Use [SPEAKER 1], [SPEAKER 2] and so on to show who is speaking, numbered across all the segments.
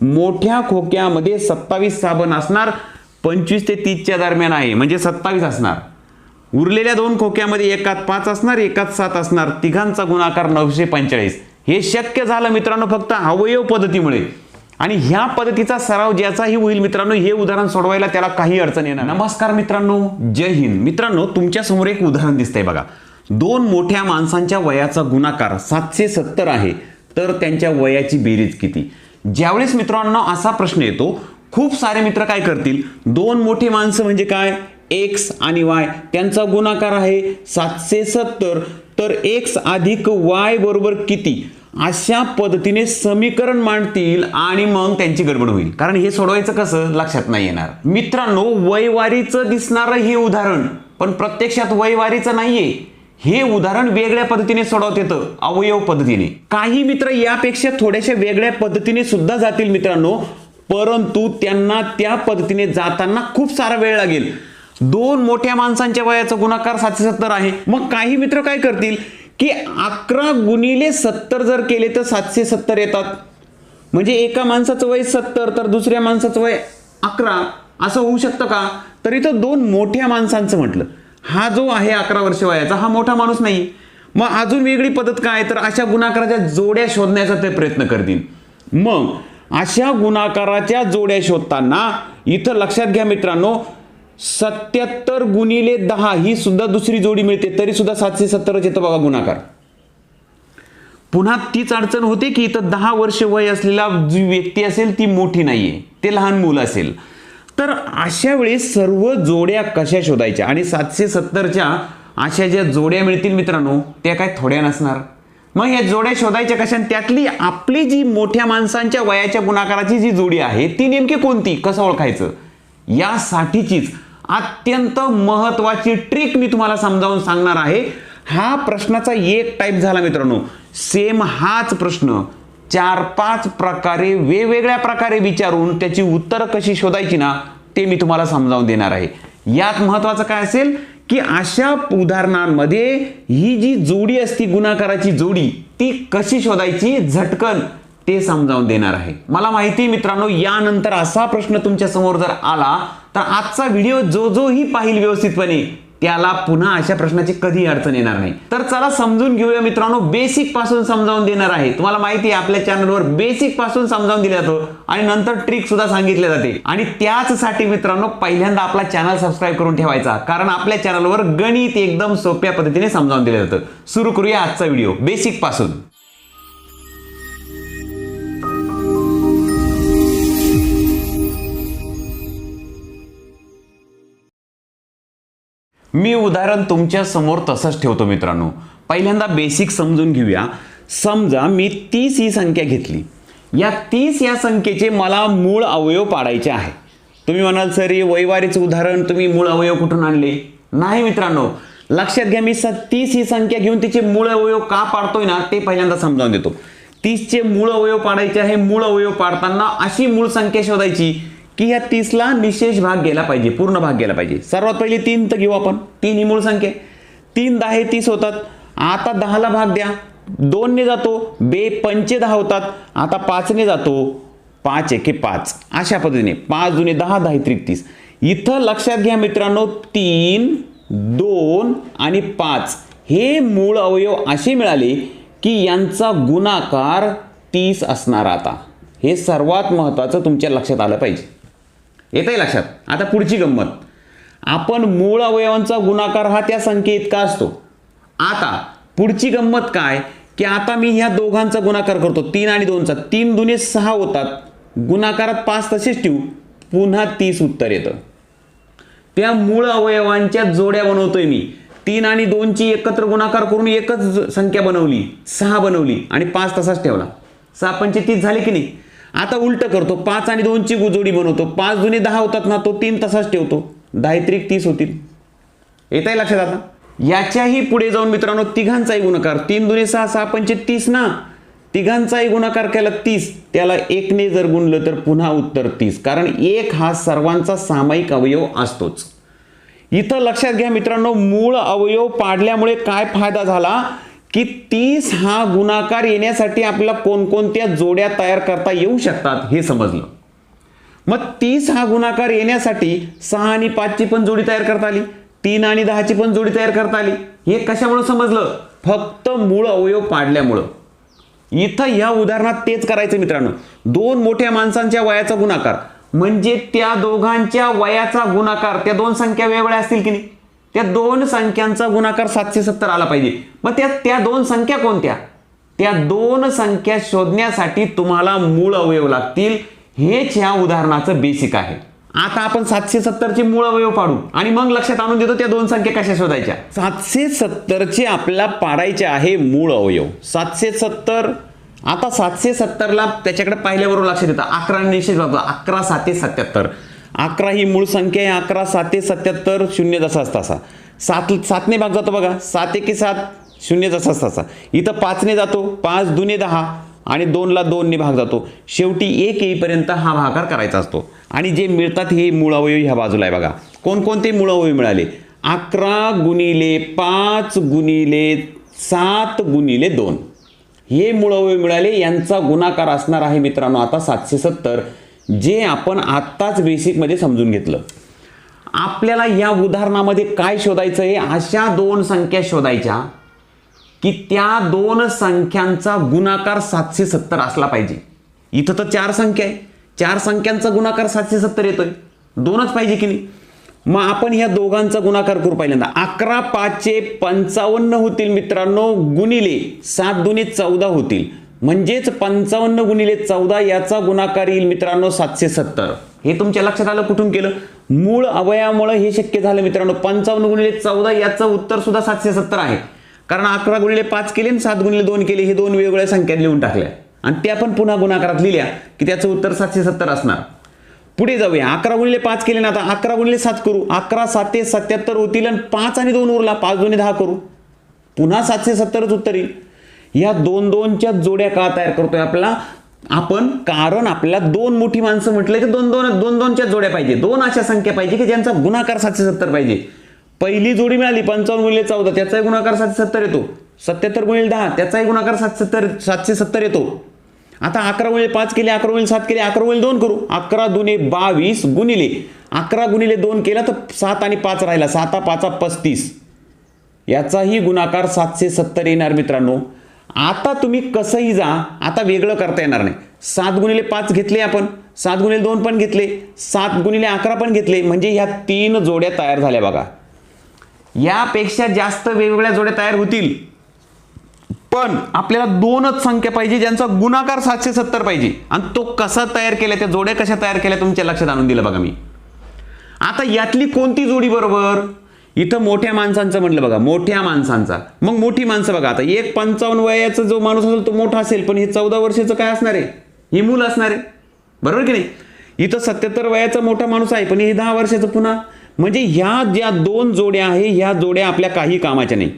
[SPEAKER 1] मोठ्या खोक्यामध्ये सत्तावीस साबण असणार पंचवीस ते तीसच्या दरम्यान आहे. म्हणजे सत्तावीस असणार. उरलेल्या दोन खोक्यामध्ये एकात पाच असणार एकात सात असणार. तिघांचा गुणाकार नऊशे पंचेचाळीस. हे शक्य झालं मित्रांनो फक्त अवयव पद्धतीमुळे. आणि ह्या पद्धतीचा सराव ज्याचाही होईल मित्रांनो हे उदाहरण सोडवायला त्याला काही अडचण येणार. नमस्कार मित्रांनो. जय हिंद. मित्रांनो तुमच्यासमोर एक उदाहरण दिसतंय बघा. दोन मोठ्या माणसांच्या वयाचा गुणाकार सातशे सत्तर आहे. तर त्यांच्या वयाची बेरीज किती? ज्यावेळेस मित्रांनो असा प्रश्न येतो खूप सारे मित्र काय करतील? दोन मोठी माणसं म्हणजे काय? एक्स आणि वाय त्यांचा गुणाकार आहे सातशे सत्तर. तर एक्स अधिक वाय बरोबर किती? अशा पद्धतीने समीकरण मांडतील आणि मग त्यांची गडबड होईल. कारण हे सोडवायचं कसं? लक्षात नाही येणार. मित्रांनो वयवारीचं दिसणारं हे उदाहरण पण प्रत्यक्षात वयवारीचं नाहीये. हे उदाहरण वेगळ्या पद्धतीने सोडवत येतं अवयव पद्धतीने. काही मित्र यापेक्षा थोड्याशा वेगळ्या पद्धतीने सुद्धा जातील मित्रांनो परंतु त्यांना त्या पद्धतीने जाताना खूप सारा वेळ लागेल. दोन मोठ्या माणसांच्या वयाचा गुणाकार सातशे सत्तर आहे. मग काही मित्र काय करतील? की अकरा गुणिले सत्तर जर केले तर सातशे सत्तर येतात. म्हणजे एका माणसाचं वय सत्तर तर दुसऱ्या माणसाचं वय अकरा असं होऊ शकतं का? तर इथं दोन मोठ्या माणसांचं म्हटलं. हा जो आहे अकरा वर्ष वयाचा हा मोठा माणूस नाही. मग अजून वेगळी पद्धत काय? तर अशा गुणाकाराच्या जोड्या शोधण्याचा ते प्रयत्न करतील. मग अशा गुणाकाराच्या जोड्या शोधताना इथं लक्षात घ्या मित्रांनो सत्याहत्तर गुणिले दहा ही सुद्धा दुसरी जोडी मिळते तरी सुद्धा सातशे सत्तरच येतं बघा गुणाकार. पुन्हा तीच अडचण होते की इथं दहा वर्ष वय असलेला जी व्यक्ती असेल ती मोठी नाहीये. ते लहान मुलं असेल. तर अशा वेळेस सर्व जोड्या कशा शोधायच्या? आणि सातशे सत्तरच्या अशा ज्या जोड्या मिळतील मित्रांनो त्या काय थोड्या नसणार. मग या जोड्या शोधायच्या कशा? त्यातली आपली जी मोठ्या माणसांच्या वयाच्या गुणाकाराची जी जोडी आहे ती नेमकी कोणती? कसं ओळखायचं? यासाठीचीच अत्यंत महत्वाची ट्रिक मी तुम्हाला समजावून सांगणार आहे. हा प्रश्नाचा एक टाईप झाला मित्रांनो. सेम हाच प्रश्न. चार पाच प्रकारे वेगवेगळ्या प्रकारे विचारून त्याची उत्तरं कशी शोधायची ना ते मी तुम्हाला समजावून देणार आहे. यात महत्वाचं काय असेल की अशा उदाहरणांमध्ये ही जी जोडी असती गुणाकाराची जोडी ती कशी शोधायची? झटकन ते समजावून देणार आहे. मला माहिती आहे मित्रांनो यानंतर असा प्रश्न तुमच्यासमोर जर आला तर आजचा व्हिडिओ जो जोही पाहिल व्यवस्थितपणे त्याला पुन्हा अशा प्रश्नाची कधी अडचण येणार नाही. तर चला समजून घेऊया मित्रांनो बेसिकपासून समजावून देणार आहे. तुम्हाला माहिती आहे आपल्या चॅनलवर बेसिकपासून समजावून दिलं जातं आणि नंतर ट्रिक सुद्धा सांगितले जाते. आणि त्याचसाठी मित्रांनो पहिल्यांदा आपला चॅनल सबस्क्राईब करून ठेवायचा कारण आपल्या चॅनलवर गणित एकदम सोप्या पद्धतीने समजावून दिलं जातं. सुरू करूया आजचा व्हिडिओ बेसिकपासून. मी उदाहरण तुमच्यासमोर तसंच ठेवतो मित्रांनो. पहिल्यांदा बेसिक समजून घेऊया. समजा मी तीस ही संख्या घेतली. या तीस या संख्येचे मला मूळ अवयव पाडायचे आहे. तुम्ही म्हणाल सर हे वैवारीचं उदाहरण तुम्ही मूळ अवयव कुठून आणले? नाही मित्रांनो. लक्षात घ्या मी स तीस ही संख्या घेऊन तिचे मूळ अवयव का पाडतोय ना ते पहिल्यांदा समजावून देतो. तीसचे मूळ अवयव पाडायचे आहे मूळ अवयव पाडताना अशी मूळ संख्या शोधायची. की ह्या तीसला निशेष भाग गेला पाहिजे पूर्ण भाग गेला पाहिजे. सर्वात पहिले तीन तर घेऊ आपण. तीन ही मूळ संख्या तीन दहा तीस होतात. आता दहाला भाग द्या. दोनने जातो बे पंचे दहा होतात. आता पाचने जातो पाच एके पाच. अशा पद्धतीने. पाच जुने दहा दहा त्रिक तीस. इथं लक्षात घ्या मित्रांनो तीन दोन आणि पाच. हे मूळ अवयव असे मिळाले की यांचा गुणाकार तीस असणार आता. हे सर्वात महत्त्वाचं तुमच्या लक्षात आलं पाहिजे. येत आहे लक्षात. आता पुढची गंमत. आपण मूळ अवयवांचा गुणाकार हा त्या संख्ये इतका असतो. आता पुढची गंमत काय? की आता मी ह्या दोघांचा गुणाकार करतो. तीन आणि दोनचा. तीन दुने सहा होतात. गुणाकारात पाच तसेच ठेवू. पुन्हा तीस उत्तर येतं. त्या मूळ अवयवांच्या जोड्या बनवतोय मी. तीन आणि दोनची एकत्र गुणाकार करून एकच संख्या बनवली. सहा बनवली आणि पाच तसाच ठेवला. सहा पंचे तीस झाले की नाही? आता उलट करतो. पाच आणि दोनची गुजोडी बनवतो. पाच जुने दहा होतात ना तो तीन तसाच ठेवतो. दहा त्रिक तीस होतील. येत आहे लक्षात आता? याच्याही पुढे जाऊन मित्रांनो तिघांचाही गुणाकार. तीन दुने सहा सहा पंचे तीस ना? तिघांचाही गुणाकार केला तीस. त्याला एकने जर गुणलं तर पुन्हा उत्तर तीस. कारण एक हा सर्वांचा सामायिक अवयव असतोच. इथं लक्षात घ्या मित्रांनो मूळ अवयव पाडल्यामुळे काय फायदा झाला? की तीस हा गुणाकार येण्यासाठी आपल्याला कोणकोणत्या जोड्या तयार करता येऊ शकतात हे समजलं. मग तीस हा गुणाकार येण्यासाठी सहा आणि पाचची पण जोडी तयार करता आली तीन आणि दहाची पण जोडी तयार करता आली. हे कशामुळं समजलं? फक्त मूळ अवयव पाडल्यामुळं. इथं या उदाहरणात तेच करायचं मित्रांनो. दोन मोठ्या माणसांच्या वयाचा गुणाकार म्हणजे त्या दोघांच्या वयाचा गुणाकार त्या दोन संख्या वेगवेगळ्या असतील की नाही? त्या दोन संख्यांचा गुणाकार सातशे सत्तर आला पाहिजे. मग त्या त्या दोन संख्या कोणत्या? त्या दोन संख्या शोधण्यासाठी तुम्हाला मूळ अवयव लागतील. हेच ह्या उदाहरणाचं बेसिक आहे. आता आपण सातशे सत्तरचे मूळ अवयव पाडू. आणि मग लक्षात आणून देतो त्या दोन संख्या कशा शोधायच्या? सातशे सत्तरचे आपल्याला पाडायचे आहे मूळ अवयव. सातशे सत्तर आता सातशे सत्तरला त्याच्याकडे पाहिल्याबरोबर लक्षात येतं. अकरा निश्चित अकरा साते सत्याहत्तर. अकरा ही मूळ संख्या आहे. अकरा साते सत्याहत्तर शून्य जसाच तासा सात सातने भाग जातो बघा. सात एके सात शून्य जसाच तासा इथं पाचने जातो. पाच दुने दहा आणि दोनला दोनने भाग जातो. शेवटी एक येईपर्यंत हा भागाकार करायचा असतो. आणि जे मिळतात हे मूळ अवयव ह्या बाजूला आहे बघा. कोणकोणते मूळ अवयव मिळाले? अकरा गुणिले पाच गुणिले सात गुणिले दोन. हे मूळ अवयव मिळाले. यांचा गुणाकार असणार आहे मित्रांनो आता सातशे सत्तर. जे आपण आत्ताच बेसिकमध्ये समजून घेतलं. आपल्याला या उदाहरणामध्ये काय शोधायचं आहे? अशा दोन संख्या शोधायच्या की त्या दोन संख्यांचा गुणाकार सातशे सत्तर असला पाहिजे. इथं तर चार संख्या आहे. चार संख्यांचा गुणाकार सातशे सत्तर येतोय. दोनच पाहिजे की नाही? मग आपण ह्या दोघांचा गुणाकार करू पहिल्यांदा. अकरा पाचशे पंचावन्न होतील मित्रांनो गुणिले सात दुने चौदा होतील. म्हणजेच पंचावन्न गुणिले चौदा याचा गुणाकार येईल मित्रांनो सातशे सत्तर. हे तुमच्या लक्षात आलं कुठून केलं? मूळ अवयामुळे हे शक्य झालं मित्रांनो. पंचावन्न गुणिले चौदा याचं उत्तर सुद्धा सातशे सत्तर आहे. कारण अकरा गुणिले पाच केले आणि सात गुणिले दोन केले हे दोन वेगवेगळ्या संख्या लिहून टाकल्या. आणि त्या पण पुन्हा गुणाकारात लिहिल्या की त्याचं उत्तर सातशे सत्तर असणार. पुढे जाऊया. अकरा गुणिले पाच केले ना आता अकरा गुणिले सात करू. अकरा साते सत्याहत्तर होतील आणि पाच आणि दोन उरला. पाच दोन्ही दहा करू. पुन्हा सातशे सत्तरच उत्तर येईल. या दोन दोनच्या जोड्या का तयार करतोय आपला? आपण कारण आपल्याला दोन मोठी माणसं म्हटले तर दोन दोन दोन दोनच्या जोड्या पाहिजे. दोन अशा संख्या पाहिजे की ज्यांचा गुणाकार सातशे सत्तर पाहिजे. पहिली जोडी मिळाली पंचावन्न गुणिले चौदा त्याचाही गुणाकार सातशे सत्तर येतो. सत्याहत्तर गुणिले दहा त्याचाही गुणाकार सातशे सत्तर सातशे सत्तर येतो. आता अकरा गुणिले पाच केले अकरा गुणिले सात केले अकरा गुणिले दोन करू. अकरा दुने बावीस गुणिले. अकरा गुणिले दोन केला तर सात आणि पाच राहिला. साता पाचा पस्तीस. याचाही गुणाकार सातशे सत्तर येणार मित्रांनो. आता तुम्ही कसंही जा आता वेगळं करता येणार नाही. सात गुणिले पाच घेतले आपण सात गुणिले दोन पण घेतले सात गुणिले अकरा पण घेतले म्हणजे ह्या तीन जोड्या तयार झाल्या बघा. यापेक्षा जास्त वेगवेगळ्या जोड्या तयार होतील. पण आपल्याला दोनच संख्या पाहिजे ज्यांचा गुणाकार सातशे सत्तर पाहिजे. आणि तो कसा तयार केला त्या जोड्या कशा तयार केल्या तुमच्या लक्षात आणून दिलं बघा मी. आता यातली कोणती जोडी बरोबर? इथं मोठ्या माणसांचं म्हटलं बघा मोठ्या माणसांचा. मग मोठी माणसं बघा आता एक पंचावन्न वयाचा जो माणूस असेल तो मोठा असेल पण हे चौदा वर्षाचं काय असणार आहे? हे मूल असणार आहे. बरोबर की नाही? इथं सत्याहत्तर वयाचा मोठा माणूस आहे पण हे दहा वर्षाचं पुन्हा. म्हणजे ह्या ज्या दोन जोड्या आहे ह्या जोड्या आपल्या काही कामाच्या नाही.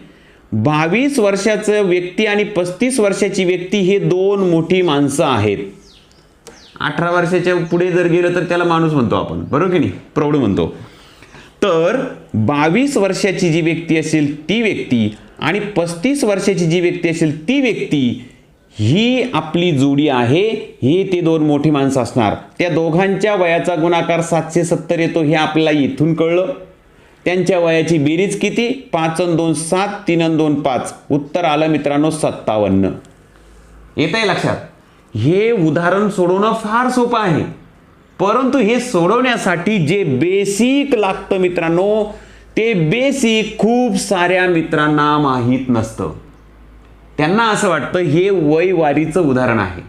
[SPEAKER 1] बावीस वर्षाचं व्यक्ती आणि पस्तीस वर्षाची व्यक्ती हे दोन मोठी माणसं आहेत. अठरा वर्षाच्या पुढे जर गेलं तर त्याला माणूस म्हणतो आपण. बरोबर की नाही? प्रौढ म्हणतो. तर बावीस वर्षाची जी व्यक्ती असेल ती व्यक्ती आणि पस्तीस वर्षाची जी व्यक्ती असेल ती व्यक्ती ही आपली जोडी आहे हे ते दोन मोठी माणसं असणार. त्या दोघांच्या वयाचा गुणाकार सातशे सत्तर येतो हे आपल्याला इथून कळलं. त्यांच्या वयाची बेरीज किती? पाच अन दोन सात तीन अन दोन पाच. उत्तर आलं मित्रांनो सत्तावन्न. येत आहे लक्षात? हे उदाहरण सोडवणं फार सोपं आहे. परंतु हे सोडवण्यासाठी जे बेसिक लागतं मित्रांनो ते बेसिक खूप साऱ्या मित्रांना माहीत नसतं. त्यांना असं वाटतं हे वयवारीचं उदाहरण आहे.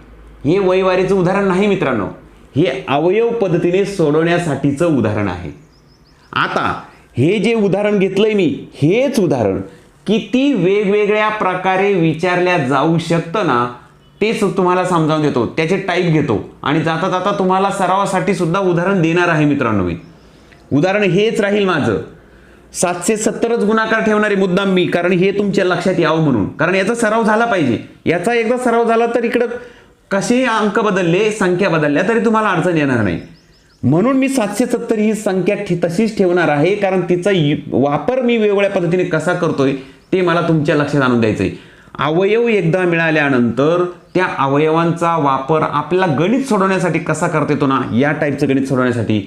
[SPEAKER 1] हे वयवारीचं उदाहरण नाही मित्रांनो. हे अवयव पद्धतीने सोडवण्यासाठीचं उदाहरण आहे. आता हे जे उदाहरण घेतलंय मी हेच उदाहरण किती वेगवेगळ्या प्रकारे विचारल्या जाऊ शकतं ना तेच तुम्हाला समजावून देतो. त्याचे टाईप घेतो. आणि जाता जाता तुम्हाला सरावासाठी सुद्धा उदाहरण देणार आहे मित्रांनो मी. उदाहरण हेच राहील माझं. सातशे सत्तरच गुणाकार ठेवणारे मुद्दाम मी कारण हे तुमच्या लक्षात यावं म्हणून. कारण याचा सराव झाला पाहिजे. याचा एकदा सराव झाला तर इकडं कसे अंक बदलले संख्या बदलल्या तरी तुम्हाला अडचण येणार नाही. म्हणून मी सातशे सत्तर ही संख्या तशीच ठेवणार आहे कारण तिचा वापर मी वेगवेगळ्या पद्धतीने कसा करतोय ते मला तुमच्या लक्षात आणून द्यायचं आहे अवयव एकदा मिळाल्यानंतर त्या अवयवांचा वापर आपल्याला गणित सोडवण्यासाठी कसा करता येतो ना या टाईपचं गणित सोडवण्यासाठी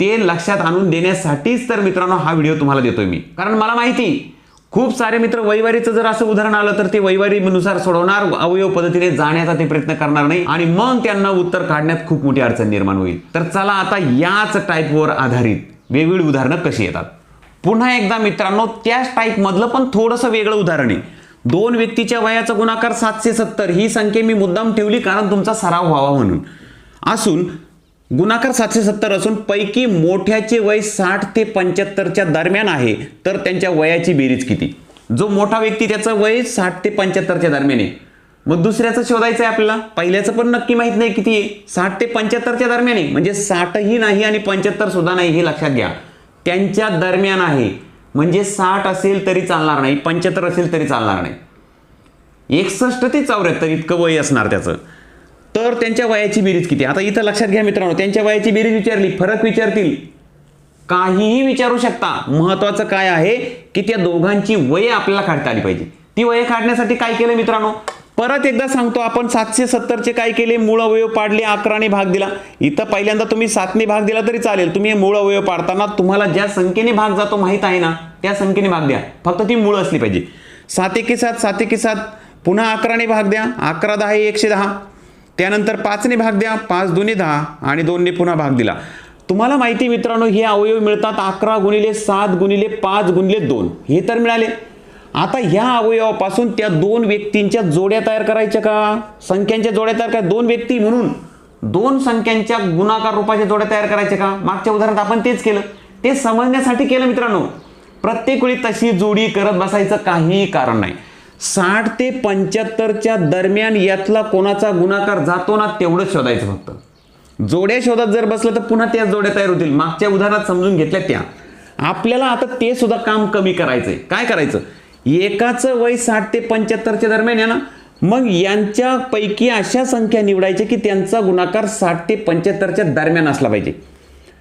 [SPEAKER 1] ते लक्षात आणून देण्यासाठीच तर मित्रांनो हा व्हिडिओ तुम्हाला देतोय मी. कारण मला माहिती खूप सारे मित्र वैवारीचं जर असं उदाहरण आलं तर ते वैवारीनुसार सोडवणार अवयव पद्धतीने जाण्याचा ते प्रयत्न करणार नाही आणि मग त्यांना उत्तर काढण्यात खूप मोठी अडचण निर्माण होईल. तर चला आता याच टाईपवर आधारित वेगवेगळी उदाहरणं कशी येतात. पुन्हा एकदा मित्रांनो त्याच टाईप मधलं पण थोडंसं वेगळं उदाहरण आहे. दोन व्यक्तीच्या वयाचा गुणाकार सातशे सत्तर. ही संख्या मी मुद्दाम ठेवली कारण तुमचा सराव व्हावा म्हणून. असून गुणाकार सातशे सत्तर असून पैकी मोठ्याचे वय साठ ते पंच्याहत्तरच्या दरम्यान आहे. तर त्यांच्या वयाची बेरीज किती? जो मोठा व्यक्ती त्याचं वय साठ ते पंच्याहत्तरच्या दरम्यान आहे. मग दुसऱ्याचं शोधायचं आहे आपल्याला? पहिल्याचं पण नक्की माहीत नाही किती आहे. साठ ते पंच्याहत्तरच्या दरम्यान आहे. म्हणजे साठही नाही आणि पंच्याहत्तर सुद्धा नाही हे लक्षात घ्या. त्यांच्या दरम्यान आहे. म्हणजे साठ असेल तरी चालणार नाही पंच्याहत्तर असेल तरी चालणार नाही. एकसष्ट ते चौऱ्याहत्तर इतकं वय असणार त्याचं. तर त्यांच्या वयाची बेरीज किती? आता इथं लक्षात घ्या मित्रांनो त्यांच्या वयाची बेरीज विचारली फरक विचारतील. काहीही विचारू शकता. महत्वाचं काय आहे? की त्या दोघांची वय आपल्याला काढता आली पाहिजे. ती वय काढण्यासाठी काय केलं मित्रांनो? परत एकदा सांगतो आपण सातशे सत्तरचे काय केले? मूळ अवयव पाडले अकराने भाग दिला. इथं पहिल्यांदा तुम्ही सातने भाग दिला तरी चालेल. तुम्ही हे मूळ अवयव पाडताना तुम्हाला ज्या संख्येने भाग जातो माहीत आहे ना त्या संख्येने भाग द्या. फक्त ती मूळ असली पाहिजे. सात एके सात सात एके सात. पुन्हा अकराने भाग द्या. अकरा दहा हे एकशे दहा. त्यानंतर पाचने भाग द्या. पाच दोन्ही दहा आणि दोनने पुन्हा भाग दिला. तुम्हाला माहिती आहे मित्रांनो हे अवयव मिळतात अकरा गुणिले सात गुणिले पाच गुणिले दोन. हे तर मिळाले. आता ह्या अवयवापासून त्या दोन व्यक्तींच्या जोड्या तयार करायच्या का? संख्यांच्या जोड्या तयार करायच्या? दोन व्यक्ती म्हणून. दोन संख्यांच्या गुणाकार रूपाच्या जोड्या तयार करायच्या का? मागच्या उदाहरणात आपण तेच केलं. ते समजण्यासाठी केलं मित्रांनो. प्रत्येक वेळी तशी जोडी करत बसायचं काहीही कारण नाही. साठ ते पंच्याहत्तरच्या दरम्यान यातला कोणाचा गुणाकार जातो ना तेवढंच शोधायचं फक्त. जोड्या शोधत जर बसलं तर पुन्हा त्या जोड्या तयार होतील. मागच्या उदाहरणात समजून घेतल्या त्या. आपल्याला आता ते सुद्धा काम कमी करायचंय. काय करायचं? एकाचं वय साठ ते पंच्याहत्तरच्या दरम्यान आहे ना मग यांच्यापैकी अशा संख्या निवडायच्या की त्यांचा गुणाकार साठ ते पंच्याहत्तरच्या दरम्यान असला पाहिजे.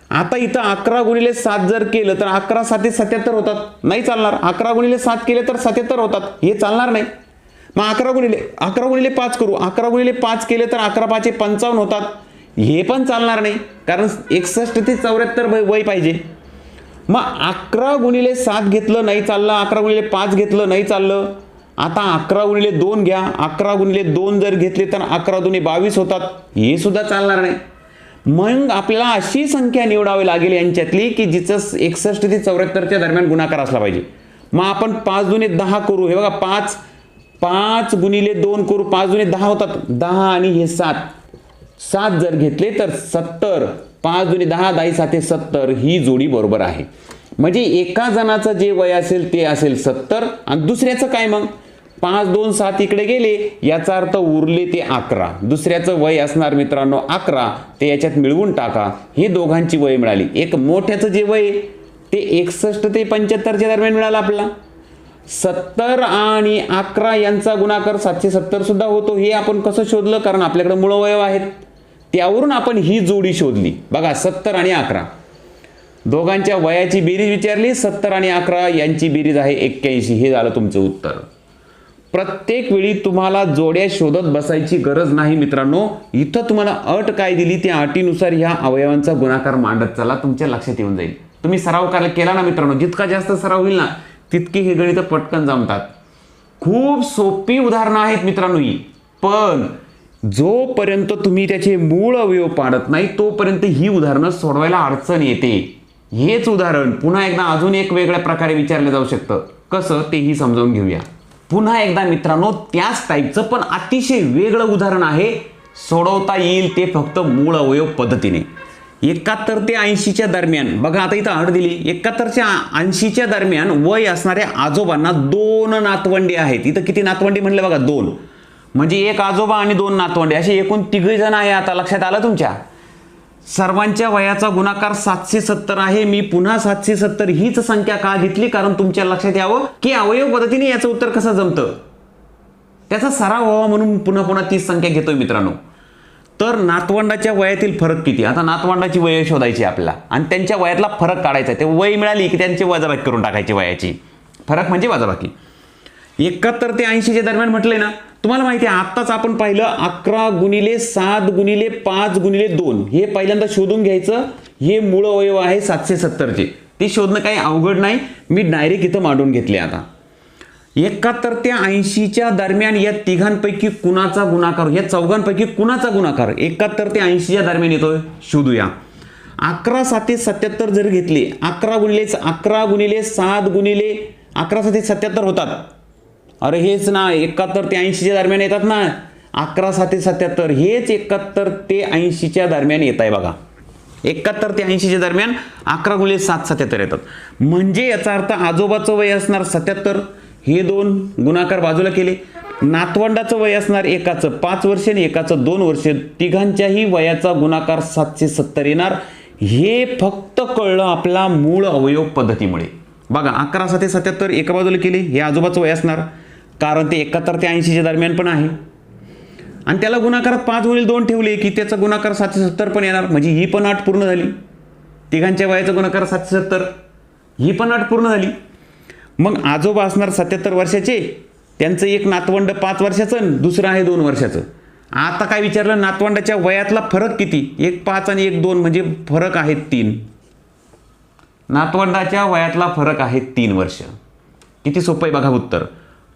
[SPEAKER 1] आता इथं अकरा गुणिले सात जर केलं तर अकरा साते सत्याहत्तर होतात. नाही चालणार. अकरा गुणिले सात केले तर सत्याहत्तर होतात. हे चालणार नाही. मग अकरा गुणिले अकरा गुणिले पाच करू. अकरा गुणिले पाच केले तर अकरा पाचशे पंचावन्न होतात. हे पण चालणार नाही. कारण एकसष्ट ते चौऱ्याहत्तर वय पाहिजे. मग अकरा गुणिले सात घेतलं नाही चाललं. अकरा गुणिले पाच घेतलं नाही चाललं. आता अकरा गुणिले दोन घ्या. अकरा गुणिले दोन जर घेतले तर अकरा दोन्ही बावीस होतात. हे सुद्धा चालणार नाही. मग आपल्याला अशी संख्या निवडावी लागेल यांच्यातली की जिचं एकसष्ट ते चौऱ्याहत्तरच्या दरम्यान गुणाकार असला पाहिजे. मग आपण पाच दुने दहा करू. हे बघा पाच पाच गुणिले दोन करू. पाच दुने दहा होतात. दहा आणि हे सात. सात जर घेतले तर सत्तर. पाच दुने दहा दहा साते सत्तर ही जोडी बरोबर आहे. म्हणजे एका जणाचं जे वय असेल ते असेल सत्तर आणि दुसऱ्याचं काय मग? पाच दोन सात इकडे गेले याचा अर्थ उरले ते अकरा. दुसऱ्याचं वय असणार मित्रांनो अकरा ते याच्यात मिळवून टाका. हे दोघांची वय मिळाली. एक मोठ्याचं जे वय ते एकसष्ट ते पंच्याहत्तरच्या दरम्यान मिळालं आपला सत्तर आणि अकरा यांचा गुणाकार सातशे सत्तरसुद्धा होतो. हे आपण कसं शोधलं? कारण आपल्याकडे मूळवयव आहेत. त्यावरून आपण ही जोडी शोधली. बघा सत्तर आणि अकरा. दोघांच्या वयाची बेरीज विचारली सत्तर आणि अकरा यांची बेरीज आहे एक्क्याऐंशी. हे झालं तुमचं उत्तर. प्रत्येक वेळी तुम्हाला जोड्या शोधत बसायची गरज नाही मित्रांनो. इथं तुम्हाला अट काय दिली त्या अटीनुसार ह्या अवयवांचा गुणाकार मांडत चला. तुमच्या लक्षात येऊन जाईल. तुम्ही सराव करायला केला ना मित्रांनो? जितका जास्त सराव होईल ना तितकी ही गणितं पटकन जमतात. खूप सोपी उदाहरणं आहेत मित्रांनो ही. पण जोपर्यंत तुम्ही त्याचे मूळ अवयव पाडत नाही तोपर्यंत ही उदाहरणं सोडवायला अडचण येते. हेच उदाहरण पुन्हा एकदा अजून एक वेगळ्या प्रकारे विचारलं जाऊ शकतं. कसं? तेही समजावून घेऊया. पुन्हा एकदा मित्रांनो त्याच टाईपचं पण अतिशय वेगळं उदाहरण आहे. सोडवता येईल ते फक्त मूळ अवयव पद्धतीने. एकाहत्तर ते ऐंशीच्या दरम्यान बघा आता इथं आढ दिली. एकाहत्तरच्या ऐंशीच्या दरम्यान वय असणाऱ्या आजोबांना दोन नातवंडे आहेत. इथं किती नातवंडे म्हणले बघा दोन. म्हणजे एक आजोबा आणि दोन नातवंडे असे एकूण तिघे जण आहे आता. लक्षात आलं तुमच्या? सर्वांच्या वयाचा गुणाकार सातशे सत्तर आहे. मी पुन्हा सातशे सत्तर हीच संख्या का घेतली? कारण तुमच्या लक्षात यावं की अवयव पद्धतीने याचं उत्तर कसं जमतं? त्याचा सराव व्हावा म्हणून पुन्हा पुन्हा तीच संख्या घेतोय मित्रांनो. तर नातवंडाच्या वयातील फरक किती? आता नातवंडाची वय शोधायची आपल्याला. आणि त्यांच्या वयातला फरक काढायचा आहे. ते वय मिळाली की त्यांची वजाबाकी करून टाकायची वयाची. फरक म्हणजे वजाबाकी. एकाहत्तर ते ऐंशीच्या दरम्यान म्हटलंय ना तुम्हाला माहिती आहे आत्ताच आपण पाहिलं अकरा गुणिले सात गुणिले पाच गुणिले दोन. हे पहिल्यांदा शोधून घ्यायचं. हे मूळ अवयव आहे सातशे सत्तरचे. ते शोधणं काही अवघड नाही. मी डायरेक्ट इथं मांडून घेतले आता. एकाहत्तर ते ऐंशीच्या दरम्यान या तिघांपैकी कुणाचा गुणाकार या चौघांपैकी कुणाचा गुणाकार? एकाहत्तर ते ऐंशीच्या दरम्यान येतोय. शोधूया. अकरा साते सत्याहत्तर जर घेतले अकरा गुणिले अकरा गुणिले सात गुणिले अकरा साते सत्याहत्तर होतात. अरे हेच ना एकाहत्तर ते ऐंशीच्या दरम्यान येतात ना. अकरा साते सत्याहत्तर हेच एकाहत्तर ते ऐंशीच्या दरम्यान येत आहे बघा. एकाहत्तर ते ऐंशीच्या दरम्यान अकरा गुले सात सत्याहत्तर येतात. म्हणजे याचा अर्थ आजोबाचं वय असणार सत्याहत्तर हे दोन गुणाकार बाजूला केले. नातवंडाचं वय असणार एकाचं पाच वर्ष आणि एकाचं दोन वर्ष. तिघांच्याही वयाचा गुणाकार सातशे सत्तर येणार. हे फक्त कळलं आपला मूळ अवयव पद्धतीमुळे. बघा अकरा साते सत्याहत्तर एका बाजूला केले हे आजोबाचं वय असणार. कारण ते एकाहत्तर ते ऐंशीच्या दरम्यान पण आहे. आणि त्याला गुणाकारात पाच होईल दोन ठेवले की त्याचा गुणाकार सातशे सत्तर पण येणार. म्हणजे ही पण आठ पूर्ण झाली. तिघांच्या वयाचा गुणाकार सातशे सत्तर. ही पण आठ पूर्ण झाली. मग आजोबा असणार सत्याहत्तर वर्षाचे. त्यांचं एक नातवंड पाच वर्षाचं आणि दुसरं आहे दोन वर्षाचं. आता काय विचारलं? नातवंडाच्या वयातला फरक किती? एक पाच आणि एक दोन म्हणजे फरक आहे तीन. नातवंडाच्या वयातला फरक आहे तीन वर्ष. किती सोपं आहे बघा उत्तर.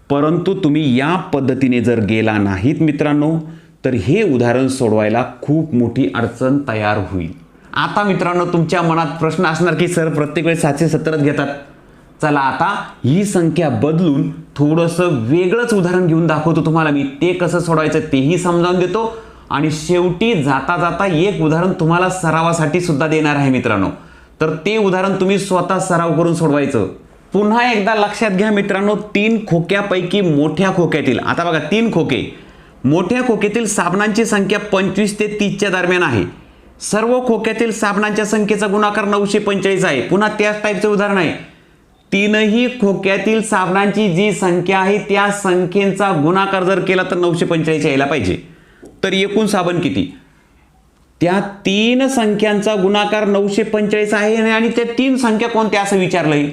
[SPEAKER 1] परंतु तुम्ही या पद्धतीने जर गेला नाहीत मित्रांनो तर हे उदाहरण सोडवायला खूप मोठी अडचण तयार होईल. आता मित्रांनो तुमच्या मनात प्रश्न असणार की सर प्रत्येक वेळेस सातशे सत्तरच घेतात. चला आता ही संख्या बदलून थोडंसं वेगळंच उदाहरण घेऊन दाखवतो तुम्हाला मी. ते कसं सोडवायचं तेही समजावून देतो. आणि शेवटी जाता जाता एक उदाहरण तुम्हाला सरावासाठी सुद्धा देणार आहे मित्रांनो. तर ते उदाहरण तुम्ही स्वतः सराव करून सोडवायचं. पुन्हा एकदा लक्षात घ्या मित्रांनो तीन खोक्यापैकी मोठ्या खोक्यातील आता बघा तीन खोके. मोठ्या खोक्यातील साबणांची संख्या पंचवीस ते तीसच्या दरम्यान आहे. सर्व खोक्यातील साबणांच्या संख्येचा गुणाकार नऊशे पंचेचाळीस आहे. पुन्हा त्याच टाईपचं उदाहरण आहे. तीनही खोक्यातील साबणांची जी संख्या आहे त्या संख्येचा गुणाकार जर केला तर नऊशे पंचेचाळीस यायला पाहिजे. तर एकूण साबण किती? त्या तीन संख्यांचा गुणाकार नऊशे पंचेचाळीस आहे आणि त्या तीन संख्या कोणत्या असं विचारलंय?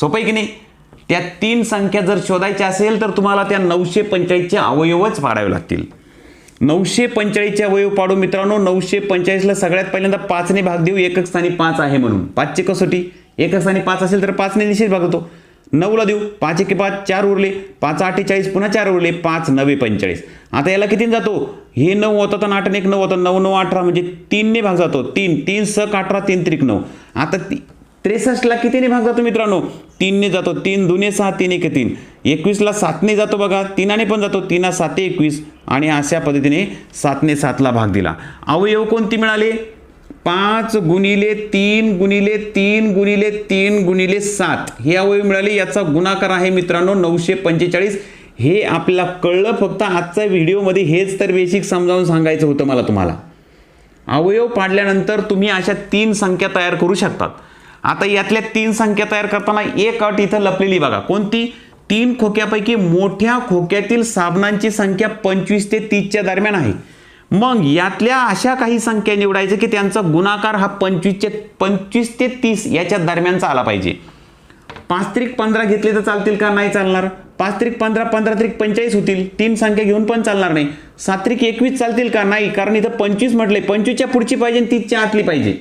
[SPEAKER 1] सोपं आहे की नाही? त्या तीन संख्या जर शोधायच्या असेल तर तुम्हाला त्या नऊशे पंचेचाळीसचे अवयवच पाडावे लागतील. नऊशे पंचेचाळीसचे अवयव पाडू मित्रांनो नऊशे पंचेचाळीसला सगळ्यात पहिल्यांदा पाचने भाग देऊ एकक स्थानी पाच आहे म्हणून. पाचची कसोटी? एकक स्थानी पाच असेल तर पाचने निश्चित भाग होतो नऊला देऊ पाच एके पाच चार उरले. पाच अठ्ठेचाळीस पुन्हा चार उरले. पाच नवे पंचेचाळीस आता याला किती जातो? हे नऊ होतं तर आठ एक नऊ होतं. नऊ नऊ अठरा म्हणजे तीनने भाग जातो. तीन तीन सक अठरा तीन त्रिक नऊ. आता ती त्रेसष्टला कितीने भाग जातो मित्रांनो? तीनने जातो. तीन दुने सहा तीन एक तीन. एकवीसला सातने जातो बघा. तीनाने पण जातो. तीना साते एकवीस. आणि अशा पद्धतीने सातने सातला भाग दिला. अवयव कोणती मिळाले? पाच गुणिले तीन गुणिले तीन गुणिले तीन गुणिले सात. हे अवयव मिळाले. याचा गुणाकार आहे मित्रांनो नऊशे पंचेचाळीस. हे आपल्याला कळलं फक्त आजच्या व्हिडिओमध्ये हेच तर बेसिक समजावून सांगायचं होतं मला तुम्हाला. अवयव पाडल्यानंतर तुम्ही अशा तीन संख्या तयार करू शकतात. आता यातल्या तीन संख्या तयार करताना एक अट इथं लपलेली बघा. कोणती? तीन खोक्यापैकी मोठ्या खोक्यातील साबणांची संख्या पंचवीस ते तीसच्या दरम्यान आहे. मग यातल्या अशा काही संख्या निवडायच्या की त्यांचा गुणाकार हा पंचवीसचे पंचवीस ते तीस याच्या दरम्यानचा आला पाहिजे. पाच त्रिक पंधरा घेतले तर चालतील का? नाही चालणार. पाच त्रिक पंधरा पंधरा त्रिक पंचेचाळीस होतील. तीन संख्या घेऊन पण चालणार नाही. सात त्रिक एकवीस चालतील का? नाही कारण इथं पंचवीस म्हटले पंचवीसच्या पुढची पाहिजे आणि तीसच्या आतली पाहिजे.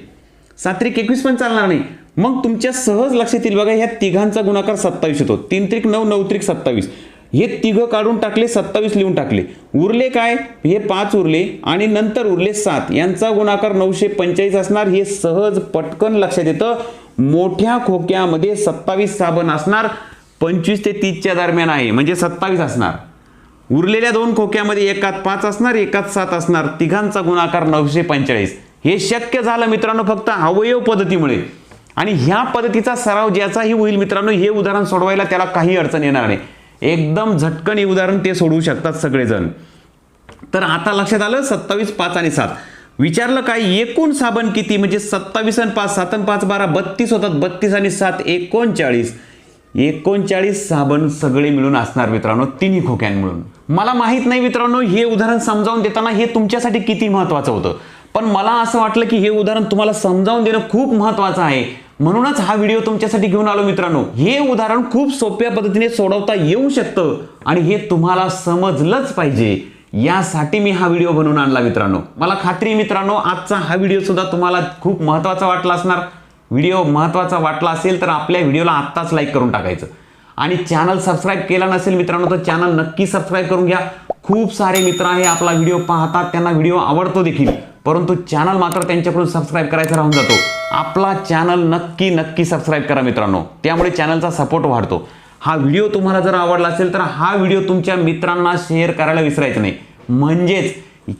[SPEAKER 1] सात्रिक एकवीस पण चालणार नाही. मग तुमच्या सहज लक्षात येईल बघा ह्या तिघांचा गुणाकार सत्तावीस होतो. तीन त्रिक नऊ नऊ त्रिक सत्तावीस. हे तिघं काढून टाकले सत्तावीस लिहून टाकले. उरले काय? हे पाच उरले आणि नंतर उरले सात. यांचा गुणाकार नऊशे पंचेचाळीस असणार. हे सहज पटकन लक्षात येतं. मोठ्या खोक्यामध्ये सत्तावीस साबण असणार. पंचवीस ते तीसच्या दरम्यान आहे. म्हणजे सत्तावीस असणार. उरलेल्या दोन खोक्यामध्ये एकात पाच असणार एकात सात असणार. तिघांचा गुणाकार नऊशे पंचेचाळीस. हे शक्य झालं मित्रांनो फक्त अवयव पद्धतीमुळे. आणि ह्या पद्धतीचा सराव ज्याचाही होईल मित्रांनो हे उदाहरण सोडवायला त्याला काही अडचण येणार नाही. एकदम झटकन हे उदाहरण ते सोडवू शकतात सगळेजण. तर आता लक्षात आलं सत्तावीस पाच आणि सात. विचारलं काय एकूण साबण किती? म्हणजे सत्तावीस आणि पाच सात आणि पाच बारा बत्तीस होतात. बत्तीस आणि सात एकोणचाळीस. एकोणचाळीस साबण सगळे मिळून असणार मित्रांनो तिन्ही खोक्यांमिळून मला माहीत नाही मित्रांनो हे उदाहरण समजावून देताना हे तुमच्यासाठी किती महत्वाचं होतं. पण मला असं वाटलं की हे उदाहरण तुम्हाला समजावून देणं खूप महत्वाचं आहे. म्हणूनच हा व्हिडिओ तुमच्यासाठी घेऊन आलो मित्रांनो. हे उदाहरण खूप सोप्या पद्धतीने सोडवता येऊ शकतं आणि हे तुम्हाला समजलंच पाहिजे. यासाठी मी हा व्हिडिओ बनवून आणला मित्रांनो. मला खात्री आहे मित्रांनो आजचा हा व्हिडिओ सुद्धा तुम्हाला खूप महत्त्वाचा वाटला असणार. व्हिडिओ महत्त्वाचा वाटला असेल तर आपल्या व्हिडिओला आत्ताच लाईक करून टाकायचं. आणि चॅनल सबस्क्राईब केला नसेल मित्रांनो तर चॅनल नक्की सबस्क्राईब करून घ्या. खूप सारे मित्र आहे आपला व्हिडिओ पाहतात त्यांना व्हिडिओ आवडतो देखील. परंतु चॅनल मात्र त्यांच्याकडून सबस्क्राईब करायचा राहून जातो. आपला चॅनल नक्की नक्की सबस्क्राईब करा मित्रांनो. त्यामुळे चॅनलचा सपोर्ट वाढतो. हा व्हिडिओ तुम्हाला जर आवडला असेल तर हा व्हिडिओ तुमच्या मित्रांना शेअर करायला विसरायचं नाही. म्हणजेच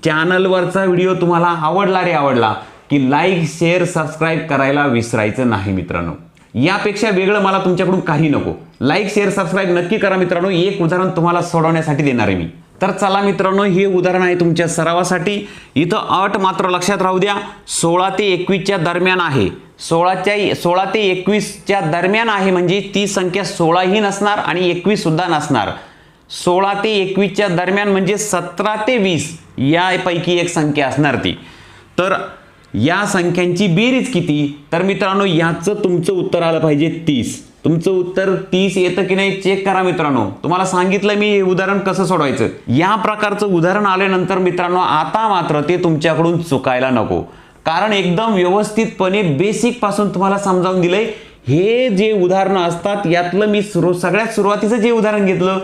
[SPEAKER 1] चॅनलवरचा व्हिडिओ तुम्हाला आवडला रे आवडला की लाईक शेअर सबस्क्राईब करायला विसरायचं नाही मित्रांनो. यापेक्षा वेगळं मला तुमच्याकडून काही नको. लाईक शेअर सबस्क्राईब नक्की करा मित्रांनो. एक उदाहरण तुम्हाला सोडवण्यासाठी देणार आहे मी. तर चला मित्रांनो हे उदाहरण आहे तुमच्या सरावासाठी. इथं अट मात्र लक्षात राहू द्या. सोळा ते एकवीसच्या दरम्यान आहे. सोळाच्या सोळा ते एकवीसच्या दरम्यान आहे म्हणजे ती संख्या सोळाही नसणार आणि एकवीस सुद्धा नसणार. सोळा ते एकवीसच्या दरम्यान म्हणजे सतरा ते वीस यापैकी एक संख्या असणार ती. तर या संख्यांची बेरीज किती? तर मित्रांनो याचं तुमचं उत्तर आलं पाहिजे तीस. तुमचं उत्तर तीस येतं की नाही चेक करा मित्रांनो. तुम्हाला सांगितलं मी हे उदाहरण कसं सोडवायचं? या प्रकारचं उदाहरण आल्यानंतर मित्रांनो आता मात्र ते तुमच्याकडून चुकायला नको. कारण एकदम व्यवस्थितपणे बेसिकपासून तुम्हाला समजावून दिलंय हे जे उदाहरणं असतात यातलं मी सुरू सगळ्यात सुरुवातीचं जे उदाहरण घेतलं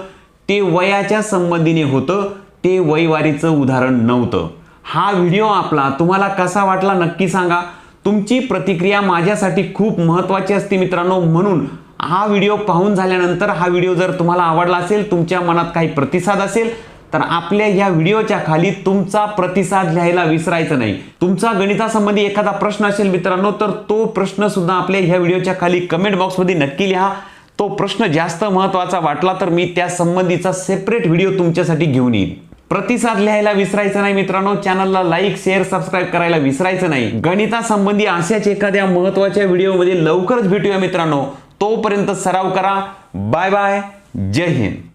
[SPEAKER 1] ते वयाच्या संबंधीने होतं ते वयवारीचं उदाहरण नव्हतं. हा व्हिडिओ आपला तुम्हाला कसा वाटला नक्की सांगा. तुमची प्रतिक्रिया माझ्यासाठी खूप महत्त्वाची असते मित्रांनो म्हणून हा व्हिडिओ पाहून झाल्यानंतर हा व्हिडिओ जर तुम्हाला आवडला असेल तुमच्या मनात काही प्रतिसाद असेल तर आपल्या या व्हिडिओच्या खाली तुमचा प्रतिसाद लिहायला विसरायचं नाही. तुमचा गणितासंबंधी एखादा प्रश्न असेल मित्रांनो तर तो प्रश्न सुद्धा आपल्या ह्या व्हिडिओच्या खाली कमेंट बॉक्समध्ये नक्की लिहा. तो प्रश्न जास्त महत्त्वाचा वाटला तर मी त्या संबंधीचा सेपरेट व्हिडिओ तुमच्यासाठी घेऊन येईन. प्रतिसाद लिहायला विसरायचं नाही मित्रांनो चॅनलला लाईक शेअर सबस्क्राईब करायला विसरायचं नाही. गणितासंबंधी अशाच एखाद्या महत्त्वाच्या व्हिडिओमध्ये लवकरच भेटूया मित्रांनो. तोपर्यंत सराव करा. Bye bye. जय हिंद.